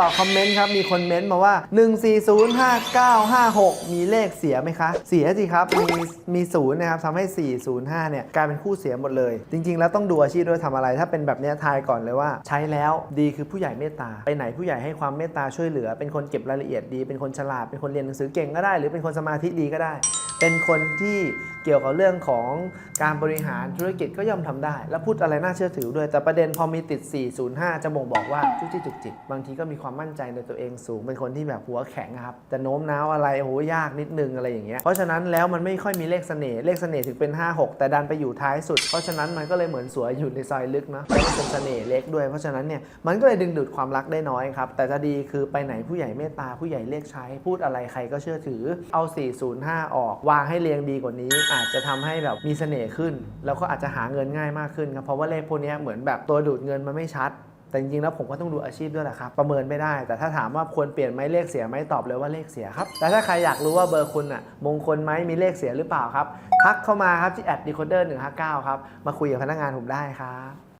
ต่อคอมเมนต์ครับ มีคนเมนต์มาว่า 1405956มีเลขเสียไหมคะ เสียสิครับ มีมีศูนย์นะครับทำให้ 405 เนี่ย กลายเป็นคู่เสียหมดเลย จริง ๆ แล้วต้องดูอาชีพด้วยทำอะไร ถ้าเป็นแบบนี้ทายก่อนเลยว่า ใช้แล้วดีคือผู้ใหญ่เมตตา ไปไหนผู้ใหญ่ให้ความเมตตาช่วยเหลือ เป็นคนเก็บรายละเอียดดี เป็นคนฉลาด เป็นคนเรียนหนังสือเก่งก็ได้ หรือเป็นคนสมาธิดีก็ได้ เป็นคนที่ เกี่ยวกับเรื่องของการบริหารธุรกิจก็ย่อมทำได้ แล้วพูดอะไรน่าเชื่อถือด้วย แต่ประเด็นพอมีติด 405 จะบ่งบอกว่าจุกจิกจุกจิก บางทีก็มีความมั่นใจในตัวเองสูง เป็นคนที่แบบหัวแข็งครับ จะโน้มน้าวอะไรโหยากนิดนึงอะไรอย่างเงี้ย เพราะฉะนั้นแล้วมันไม่ค่อยมีเลขเสน่ห์ เลขเสน่ห์ถึงเป็น 56 แต่ดันไปอยู่ท้ายสุด เพราะฉะนั้นมันก็เลยเหมือนสวยอยู่ในซอยลึกนะแล้วก็เป็นเสน่ห์เล็กด้วย เพราะฉะนั้นเนี่ยมันก็เลยดึงดูดความรักได้น้อยครับ แต่จะดีคือไปไหนผู้ใหญ่เมตตาผู้ใหญ่เรียกใช้ พูดอะไรใครก็เชื่อถือ เอา 405 ออก วางให้เรียงดีกว่านี้อาจจะทำให้แบบมีเสน่ห์ขึ้น แล้วก็อาจจะหาเงินง่ายมากขึ้นครับเพราะว่าเลขพวกนี้เหมือนแบบตัวดูดเงินมันไม่ชัด แต่จริงๆแล้วผมก็ต้องดูอาชีพด้วยแหละครับประเมินไม่ได้ แต่ถ้าถามว่าควรเปลี่ยนไหมเลขเสียไหมตอบเลยว่าเลขเสียครับแต่ถ้าใครอยากรู้ว่าเบอร์คุณอะมงคลไหมมีเลขเสียหรือเปล่าครับทักเข้ามาครับที่แอดดีโคเดอร์หนึ่งห้าเก้าครับมาคุยกับพนักงานผมได้ครับ